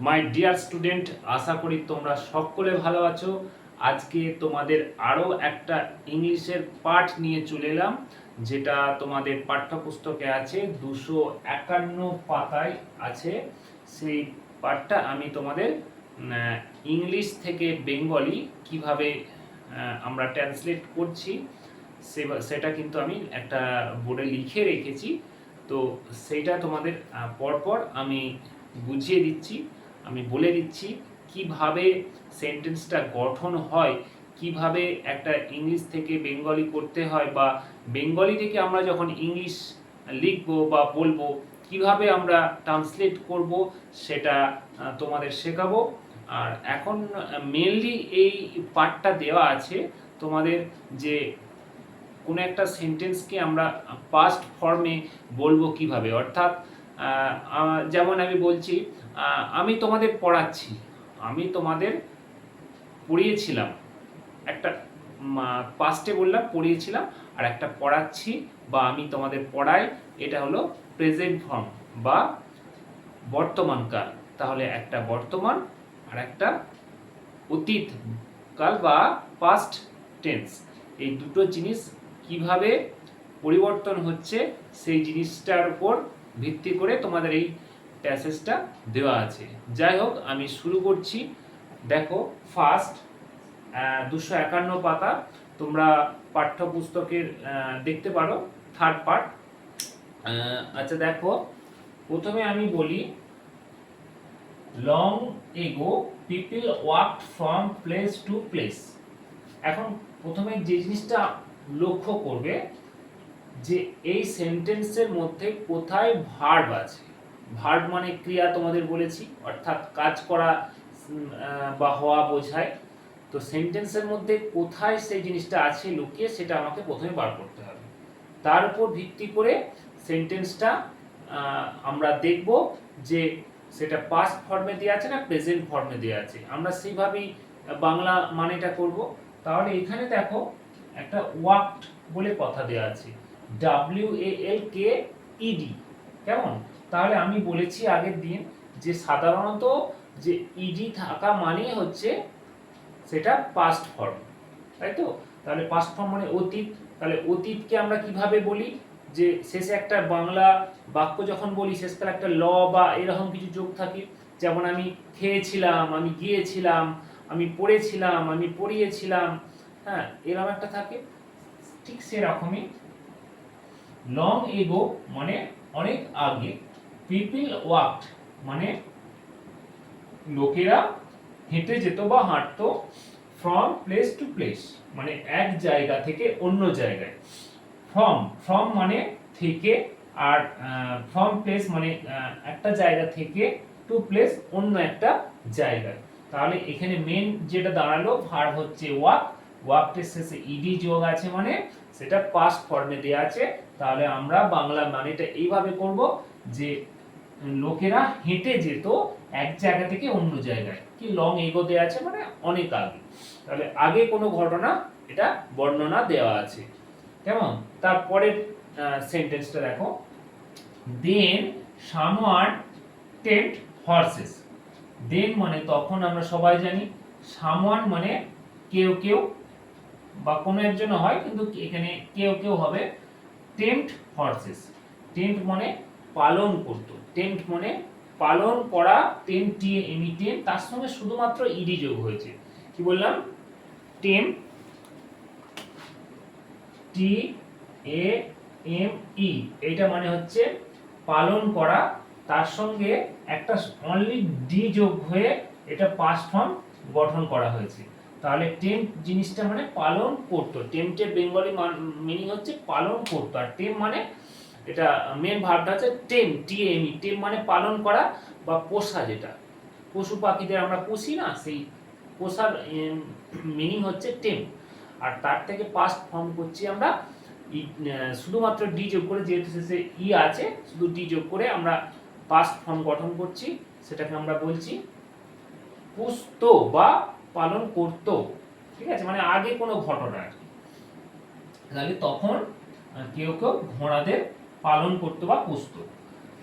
My dear student আশা করি তোমরা সকলে ভালো আছো। আজকে তোমাদের আরও একটা ইংলিশের পাঠ নিয়ে চলে এলাম, যেটা তোমাদের পাঠ্যপুস্তকে আছে, দুশো একান্ন পাতায় আছে। সেই পাঠটা আমি তোমাদের ইংলিশ থেকে বেঙ্গলি কীভাবে আমরা ট্রান্সলেট করছি, সে- সেটা কিন্তু আমি একটা বোর্ডে লিখে রেখেছি। তো সেইটা তোমাদের পরপর আমি বুঝিয়ে দিচ্ছি। আমি বলে দিচ্ছি কীভাবে সেন্টেন্সটা গঠন হয়, কীভাবে একটা ইংলিশ থেকে বেঙ্গলি করতে হয় বা বেঙ্গলি থেকে আমরা যখন ইংলিশ লিখব বা বলব, কীভাবে আমরা ট্রান্সলেট করব সেটা তোমাদের শেখাবো। আর এখন মেনলি এই পার্টটা দেওয়া আছে তোমাদের যে কোনো একটা সেন্টেন্সকে আমরা পাস্ট ফর্মে বলব কীভাবে। অর্থাৎ যেমন আমি বলছি আমি তোমাদের পড়াচ্ছি। আমি তোমাদের পড়িয়েছিলাম। একটা পাস্টে বললাম, পড়িয়েছিলাম, আর একটা পড়াচ্ছি বা আমি তোমাদের পড়াই, এটা হলো প্রেজেন্ট ফর্ম বা বর্তমান কাল। তাহলে একটা বর্তমান আর একটা অতীত কাল বা পাস্ট টেন্স এই দুটো জিনিস কীভাবে পরিবর্তন হচ্ছে, সেই জিনিসটার উপর ভিত্তি করে তোমাদের এই প্যাসেজটা দেওয়া আছে। যাই হোক, আমি শুরু করছি। দেখো ফার্স্ট দুশো একান্ন পাতা তোমরা পাঠ্যপুস্তকের দেখতে পারো থার্ড পার্ট আচ্ছা দেখো, প্রথমে আমি বলি long ago people walk from place to place এখন প্রথমে যে জিনিসটা লক্ষ্য করবে যে এই সেন্টেন্সের মধ্যে কোথায় ভার্ব আছে? ভার্ব মানে ক্রিয়া তোমাদের বলেছি, অর্থাৎ কাজ করা বা হওয়া বোঝায়। তো সেন্টেন্সের মধ্যে কোথায় সেই জিনিসটা আছে লুকিয়ে সেটা আমাকে প্রথমে বার করতে হবে। তার উপর ভিত্তি করে সেন্টেন্সটা আমরা দেখব যে সেটা পাস্ট ফর্মে দেওয়া আছে না প্রেজেন্ট ফর্মে দেওয়া আছে। আমরা সেইভাবেই বাংলা মানেটা করব। তাহলে এখানে দেখো একটা ওয়াক্ট বলে কথা দেওয়া আছে। W A L K ED কেমন? তাহলে আমি বলেছি আগের দিন যে সাধারণত যে ইডি থাকা মানে হচ্ছে সেটা পাস্ট ফর্ম তাই তো? তাহলে পাস্ট ফর্ম মানে অতীত। তাহলে অতীতকে আমরা কীভাবে বলি? যে শেষে একটা বাংলা বাক্য যখন বলি, শেষকালে একটা ল বা এরকম কিছু যোগ থাকে। যেমন আমি খেয়েছিলাম, আমি গিয়েছিলাম, আমি পড়েছিলাম, আমি পড়িয়েছিলাম হ্যাঁ এরকম একটা থাকে। ঠিক সেরকমই লং এগো মানে অনেক আগে পিপল ওয়াকড মানে লোকেরা হেঁটে যেত বা হাঁটতো ফ্রম প্লেস টু প্লেস মানে এক জায়গা থেকে অন্য জায়গায়। ফ্রম ফ্রম মানে থেকে আর ফ্রম প্লেস মানে একটা জায়গা থেকে টু প্লেস অন্য একটা জায়গায়। তাহলে এখানে মেন যেটা দাঁড়াল ভার্ব হচ্ছে ওয়াক ওয়াকটের শেষে ইডি যোগ আছে মানে সেটা পাস্ট ফর্মে দেওয়া আছে। তাহলে আমরা বাংলা মানেটা এইভাবে করব যে, লোকেরা হেঁটে যেত এক জায়গা থেকে অন্য জায়গায়। কি লং এগো দেওয়া আছে মানে অনেক আগে। তাহলে আগে কোনো ঘটনা এটা বর্ণনা দেওয়া আছে। কেমন? তারপরের সেন্টেন্সটা দেখো। Then someone tend horses then মানে তখন আমরা সবাই জানি। সামওয়ান মানে কেউ কেউ বা কোনো একজন হয়, কিন্তু এখানে কেউ কেউ হবে টেন্ট হর্সেস টেন্ট মানে পালন করতো। টেন্ট মানে পালন করা টেন্ট টি এমি টেন তার সঙ্গে শুধুমাত্র ইডি যোগ হয়েছে। কি বললাম? টেম টি এ এম ই এইটা মানে হচ্ছে পালন করা, তার সঙ্গে একটা অনলি ডি যোগ হয়ে এটা পাস্ট ফর্ম গঠন করা হয়েছে। তাহলে টেম জিনিসটা মানে পালন করতো। টেমটের বেঙ্গলি মিনিং হচ্ছে পালন করতো। আর টেম মানে এটা মেন ভাবটা হচ্ছে টেম টি এম ই টেম মানে পালন করা বা পোষা যেটা। পশু পাখিদের আমরা পুষি না, সেই পোষার মিনিং হচ্ছে টেম আর তার থেকে পাস্ট ফর্ম করছি আমরা শুধুমাত্র ডি যোগ করে, যেহেতু শেষে ই আছে, শুধু ডি যোগ করে আমরা পাস্ট ফর্ম গঠন করছি। সেটাকে আমরা বলছি পুষত বা পালন করতো, ঠিক আছে? মানে আগে কোনো ঘটনা আর তাহলে তখন কেউ কেউ ঘোড়াদের পালন করতো বা পুষতো।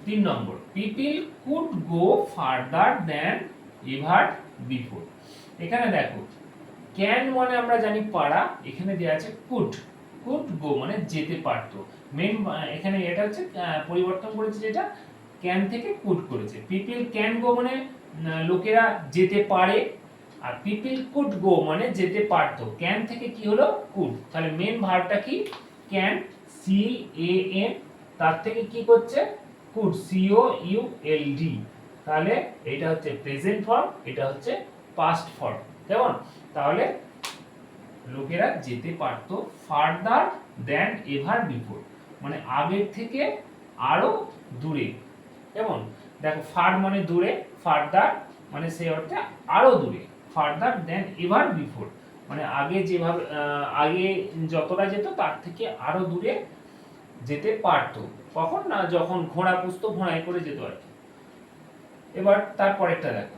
তিন নম্বর, people could go farther than ever before. এখানে দেখো, ক্যান মানে আমরা জানি পাড়া, এখানে দেওয়া আছে কুড। কুড গো মানে যেতে পারতো। মেন এখানে এটা হচ্ছে পরিবর্তন করেছে যেটা, ক্যান থেকে কুড করেছে। পিপিল ক্যান গো মানে লোকেরা যেতে পারে আর পিপিল কুড গো মানে যেতে পারতো। ক্যান থেকে কি হলো? কুড তাহলে মেন ভার্বটা কি? ক্যান সি এ এন তার থেকে কি করছে? Could C O U L D তাহলে এটা হচ্ছে প্রেজেন্ট ফর্ম এটা হচ্ছে পাস্ট ফর্ম কেমন? তাহলে লোকেরা যেতে পারতো ফার্দার দ্যান এভার বিফোর মানে আগের থেকে আরও দূরে। কেমন? দেখো ফার মানে দূরে ফার্দার মানে সেই অর্থে আরও দূরে। ফার্দার দেন এভার বিফোর মানে আগে যেভাবে আগে যতটা যেত, তার থেকে আরও দূরে যেতে পারতো। কখন? না, যখন ঘোড়া পুস্ত, ঘোড়ায় করে যেত আর কি। এবার তারপরেরটা দেখো।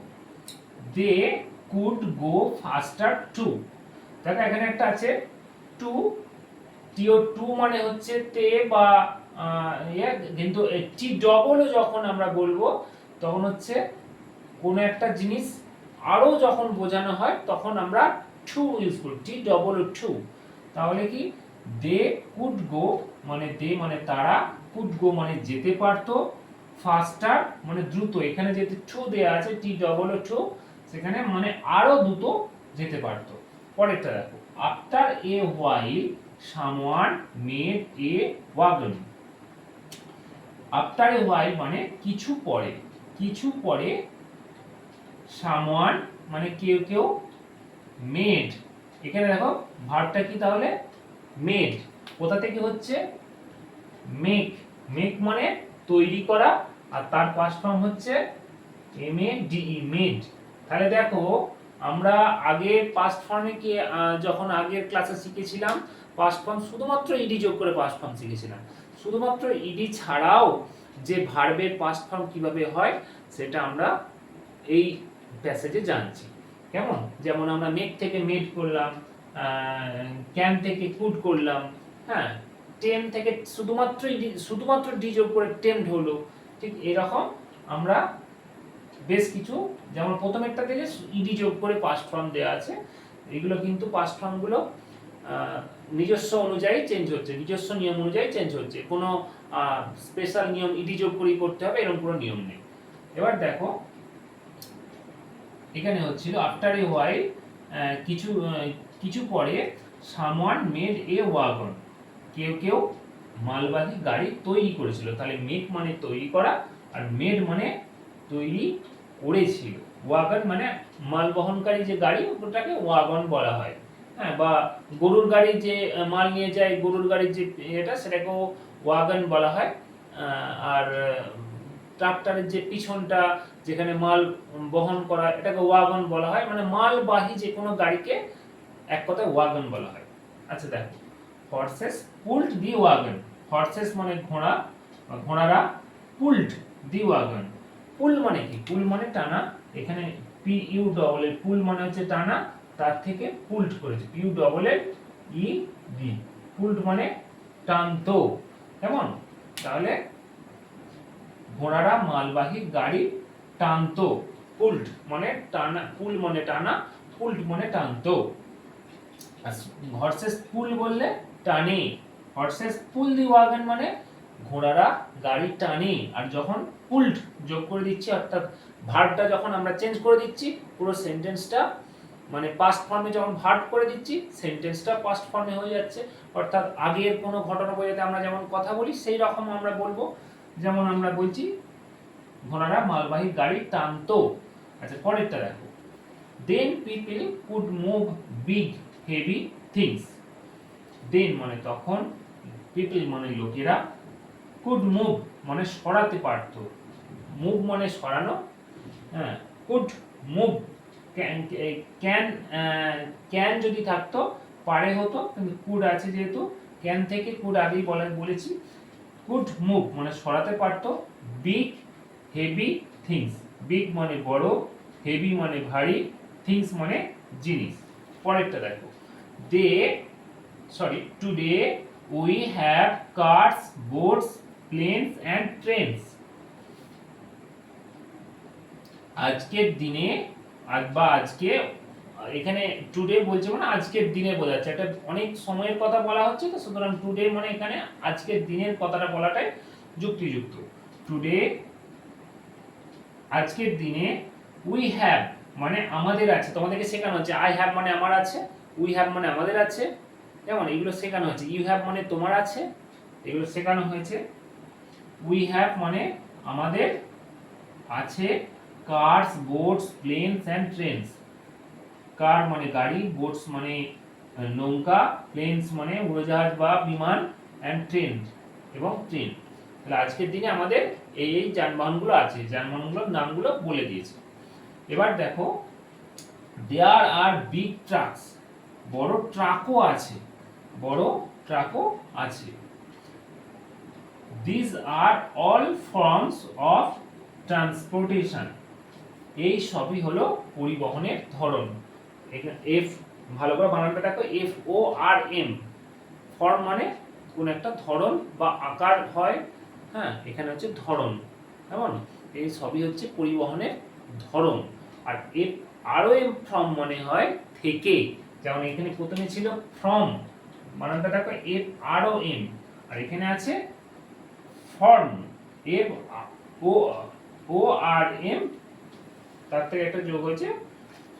They could go faster to দেখো, এখানে একটা আছে টু টিও টু মানে হচ্ছে তে বা ইয়ে কিন্তু টি ডবলও যখন আমরা বলব, তখন হচ্ছে কোনো একটা জিনিস আরও যখন বোঝানো হয়, তখন আমরা টু ইউজ করি টি ডবল টু তাহলে কি? দে কুড গো মানে দে মানে তারা, কুড গো মানে যেতে পারতো ফাস্টার মানে দ্রুত। এখানে যেতে টু দেয়া আছে টি ডবল টু সেখানে মানে আরও দ্রুত যেতে পারতো। পরেরটা দেখো, after a while someone made a wagon. After a while মানে কিছু পরে কিছু পরে সামওয়ান মানে কেউ কেউ মেড। এখানে দেখো, ভার্বটা কি তাহলে? মেড। কোথা থেকে হচ্ছে? মেক। মেক মানে তৈরি করা, আর তার পাস্ট ফর্ম হচ্ছে M A D E made. তাহলে দেখো, আমরা আগে পাস্ট ফর্মে কি যখন আগের ক্লাসে শিখেছিলাম পাস্ট ফর্ম শুধুমাত্র ইডি যোগ করে পাস্ট ফর্ম শিখেছিলাম। শুধুমাত্র ইডি ছাড়াও যে ভার্বের পাস্ট ফর্ম কীভাবে হয়, সেটা আমরা এই প্যাসেজে জানছি। কেমন? যেমন আমরা মেক থেকে মেড করলাম ক্যান থেকে কুড করলাম হ্যাঁ? টেম থেকে শুধুমাত্র ইডি- শুধুমাত্র ডি যোগ করে টেমড হলো ঠিক এরকম আমরা বেশ কিছু, যেমন প্রথমেরটা থেকে ইডি যোগ করে পাস্ট ফর্ম দেওয়া আছে, এগুলো কিন্তু পাস্ট ফর্মগুলো নিজস্ব অনুযায়ী চেঞ্জ হচ্ছে, নিজস্ব নিয়ম অনুযায়ী চেঞ্জ হচ্ছে। কোনো স্পেশাল নিয়ম ইডি যোগ করেই করতে হবে, এরকম কোনো নিয়ম নেই। এবার দেখো এখানে হচ্ছিল আফটার এ হোয়াইল কিছু কিছু পরে সামওয়ান মেড এ ওয়াগন কেউ কেউ মালবাহী গাড়ি তৈরি করেছিল। তাহলে মেক মানে তৈরি করা আর মেড মানে তৈরি করেছিল। ওয়াগন মানে মাল বহনকারী যে গাড়ি, ওটাকে ওয়াগন বলা হয়। হ্যাঁ বা গরুর গাড়ি যে মাল নিয়ে যায়, গরুর গাড়ির যে এটা সেটাকেও ওয়াগন বলা হয়। আর ট্রাক্টরের যে পিছনটা যেখানে মাল বহন করা এটাকে ওয়াগন বলা হয় মানে মালবাহী যে কোনো গাড়িকে এক কথায় ওয়াগন বলা হয়। আচ্ছা দেখো horses pulled the wagon horses মানে ঘোড়া ঘোড়ারা পুল্ড দি ওয়াগন পুল মানে কি? পুল মানে টানা, এখানে পি ইউ ডবল এর পুল মানে হচ্ছে টানা, তার থেকে পুল্ড করেছে। ইউ ডবল এর ই ডি পুল্ড মানে টানতো। কেমন? তাহলে ঘোড়ারা মালবাহী গাড়ি টানতো। পুল্ড মানে টানা, পুল মানে টানা, পুল্ড মানে টানতো। হর্সেস পুল বললে টানে। হর্সেস পুল দি ওয়াগন মানে ঘোড়ারা গাড়ি টানে। আর যখন পুল্ড যোগ করে দিচ্ছি, অর্থাৎ ভার্বটা যখন আমরা চেঞ্জ করে দিচ্ছি, পুরো সেন্টেন্সটা মানে পাস্ট ফর্মে যখন ভার্ব করে দিচ্ছি, সেন্টেন্সটা পাস্ট ফর্মে হয়ে যাচ্ছে। অর্থাৎ আগের কোনো ঘটনা বোঝাতে আমরা যেমন কথা বলি, সেই রকম আমরা বলব। যেমন আমরা বলছি ঘোড়ারা মালবাহী গাড়ি টানতো। আচ্ছা পরেরটা দেখো। Then people could move big heavy things then মানে তখন পিপল মানে লোকেরা কুড মুভ মানে সরাতে পারতো। মুভ মানে সরানো হ্যাঁ কুড মুভ ক্যান ক্যান যদি থাকতো, পারে হতো, কিন্তু কুড আছে যেহেতু ক্যান থেকে কুড আগেই বলা, বলেছি। কুড মুভ মানে সরাতে পারতো। বিগ হেভি থিংস বিগ মানে বড় হেভি মানে ভারী থিংস মানে জিনিস। পরেরটা দেখো। They sorry today we have cars boats planes and trains আজকের দিনে বা আজকে, এখানে টুডে বলছে মানে আজকের দিনে বোঝাচ্ছে। একটা অনেক সময়ের কথা বলা হচ্ছে তো, সুতরাং টুডে মানে এখানে আজকের দিনের কথাটা বলাটাই যুক্তিযুক্ত। টুডে আজকের দিনে উই হ্যাভ মানে আমাদের আছে। তোমাদেরকে শেখানো হচ্ছে আই হ্যাভ মানে আমার আছে উই হ্যাভ মানে আমাদের আছে। যেমন এগুলো শেখানো হচ্ছে ইউ হ্যাভ মানে তোমার আছে, এগুলো শেখানো হয়েছে। উই হ্যাভ মানে আমাদের আছে cars boats planes and trains car মানে গাড়ি বোটস মানে নৌকা প্লেনস মানে উড়োজাহাজ বা বিমান অ্যান্ড ট্রেন এবং ট্রেন তাহলে আজকের দিনে আমাদের এই এই যানবাহনগুলো আছে যানবাহনগুলোর নামগুলো বলে দিয়েছে। এবার দেখো দেয়ার আর বিগ ট্রাকস বড় ট্রাকও আছে, বড় ট্রাকও আছে। This are all forms of transportation এই সবই হলো পরিবহনের ধরন। এফ ভালো করে বানানটা দেখো F O R M form মানে কোন একটা ধরন বা আকার হয় হ্যাঁ এখানে হচ্ছে ধরন কেমন? এই সবই হচ্ছে পরিবহনের ধরন আর F R O M from মানে হয় থেকে। যেমন এখানে প্রথমে ছিল ফ্রম বানানটা দেখো এফ আরও এম আর এখানে আছে form F O O R M তার থেকে একটা যোগ হয়েছে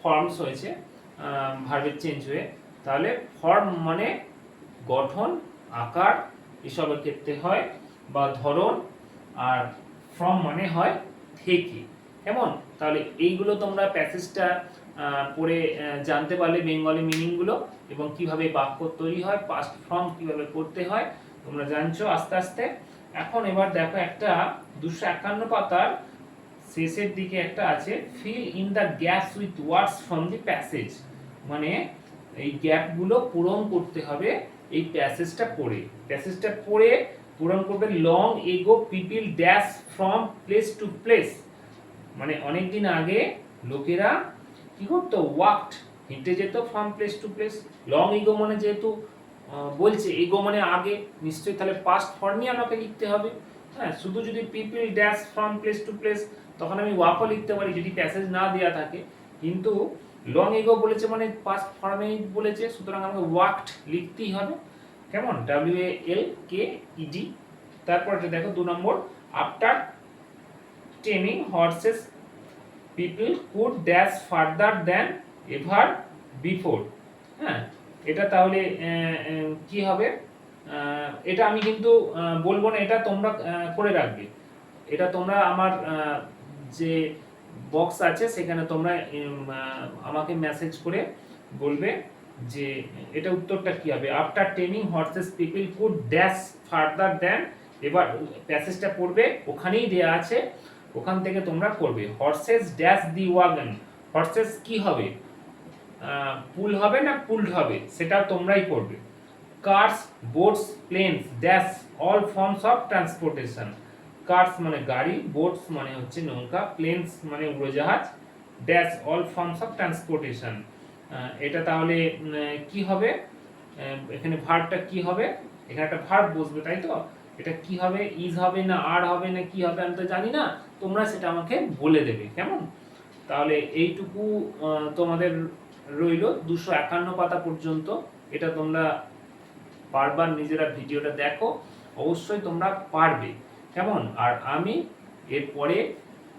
ফর্মস হয়েছে ভার্বের চেঞ্জ হয়ে। তাহলে ফর্ম মানে গঠন, আকার, এসবের ক্ষেত্রে হয়। বা ধরন আর ফ্রম মানে হয় থেকে। কেমন? তাহলে এইগুলো তোমরা প্যাসেজটা পড়ে জানতে পারলে বেঙ্গলি মিনিংগুলো এবং কীভাবে বাক্য তৈরি হয় পাস্ট ফর্ম কীভাবে করতে হয়, তোমরা জানছো আস্তে আস্তে। এখন এবার দেখো একটা দুশো একান্ন পাতার শেষের দিকে একটা আছে fill in the gaps with words from the passage মানে এই গ্যাপগুলো পূরণ করতে হবে এই প্যাসেজটা পড়ে। প্যাসেজটা পড়ে পূরণ করবে long ago people dash from place to place মানে অনেক দিন আগে লোকেরা কি করতো? ওয়াকড হেঁটে যেত from place to place long ago মানে যেহেতু বলছে এগো মানে আগে। নিশ্চয়ই তাহলে পাস্ট ফর্মই আমাকে লিখতে হবে। হ্যাঁ শুধু যদি people dash from place to place তখন আমি ওয়াকও লিখতে পারি, যদি প্যাসেজ না দেওয়া থাকে। কিন্তু লং এগো বলেছে মানে পাস্ট ফর্মেই বলেছে, সুতরাং আমাকে ওয়াকড লিখতেই হবে। কেমন? W A L K ED তারপর দেখো দু নম্বর after taming horses people could dash farther than ever before হ্যাঁ এটা তাহলে কি হবে? এটা আমি কিন্তু বলব না, এটা তোমরা করে রাখবে। এটা তোমরা আমার যে বক্স আছে, সেখানে তোমরা আমাকে মেসেজ করে বলবে। যে এটা উত্তরটা কি হবে? After taming horses people could dash farther than এবার প্যাসেজটা পড়বে, ওখানেই দেয়া আছে, ওখান থেকে তোমরা করবে। Horses dash the wagon horses কি হবে? পুল হবে না পুলড হবে? সেটা তোমরাই করবে। Cars boats planes dash all forms of transportation cars মানে গাড়ি বোটস মানে হচ্ছে নৌকা প্লেনস মানে উড়োজাহাজ dash all forms of transportation এটা তাহলে কি হবে? এখানে ভার্বটা কি হবে? এখানে একটা ভার্ব বসবে, তাই তো? এটা কি হবে? ইজ হবে না আর হবে না কি হবে আমি তো জানি না। তোমরা সেটা আমাকে বলে দেবে, কেমন? তাহলে এইটুকু তোমাদের রইল দুশো একান্ন পাতা পর্যন্ত। এটা তোমরা বারবার নিজেরা ভিডিওটা দেখো। অবশ্যই তোমরা পারবে, কেমন? আর আমি এরপরে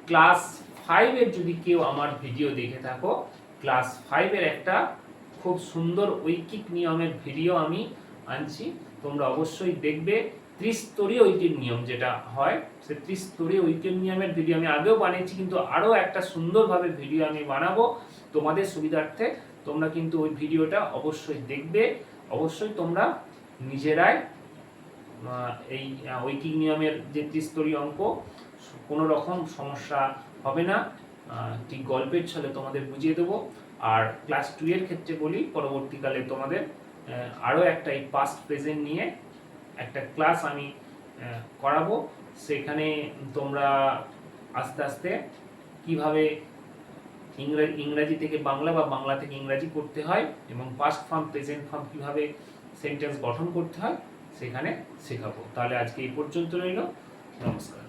ক্লাস ফাইভের যদি কেউ আমার ভিডিও দেখে থাকো ক্লাস ফাইভের একটা খুব সুন্দর ঐকিক নিয়মের ভিডিও আমি আনছি। তোমরা অবশ্যই দেখবে ত্রিস্তরীয় ঐকিক নিয়ম যেটা হয়। সে ত্রিস্তরীয় ঐকিক নিয়মের ভিডিও আমি আগেও বানিয়েছি, কিন্তু আরও একটা সুন্দরভাবে ভিডিও আমি বানাবো তোমাদের সুবিধার্থে। তোমরা কিন্তু ওই ভিডিওটা অবশ্যই দেখবে। অবশ্যই তোমরা নিজেরাই এই ঐকিক নিয়মের যে ত্রিস্তরীয় অঙ্ক, কোনো রকম সমস্যা হবে না। ঠিক গল্পের ছলে তোমাদের বুঝিয়ে দেবো। আর ক্লাস টু এর ক্ষেত্রে বলি, পরবর্তীকালে তোমাদের আরও একটা এই পাস্ট প্রেজেন্ট নিয়ে একটা ক্লাস আমি করাবো। সেখানে তোমরা আস্তে আস্তে কীভাবে ইংরেজি ইংরাজি থেকে বাংলা বা বাংলা থেকে ইংরাজি করতে হয় এবং পাস্ট ফর্ম প্রেজেন্ট ফর্ম কীভাবে সেন্টেন্স গঠন করতে হয়, সেখানে শেখাবো। তাহলে আজকে এই পর্যন্ত রইল। নমস্কার।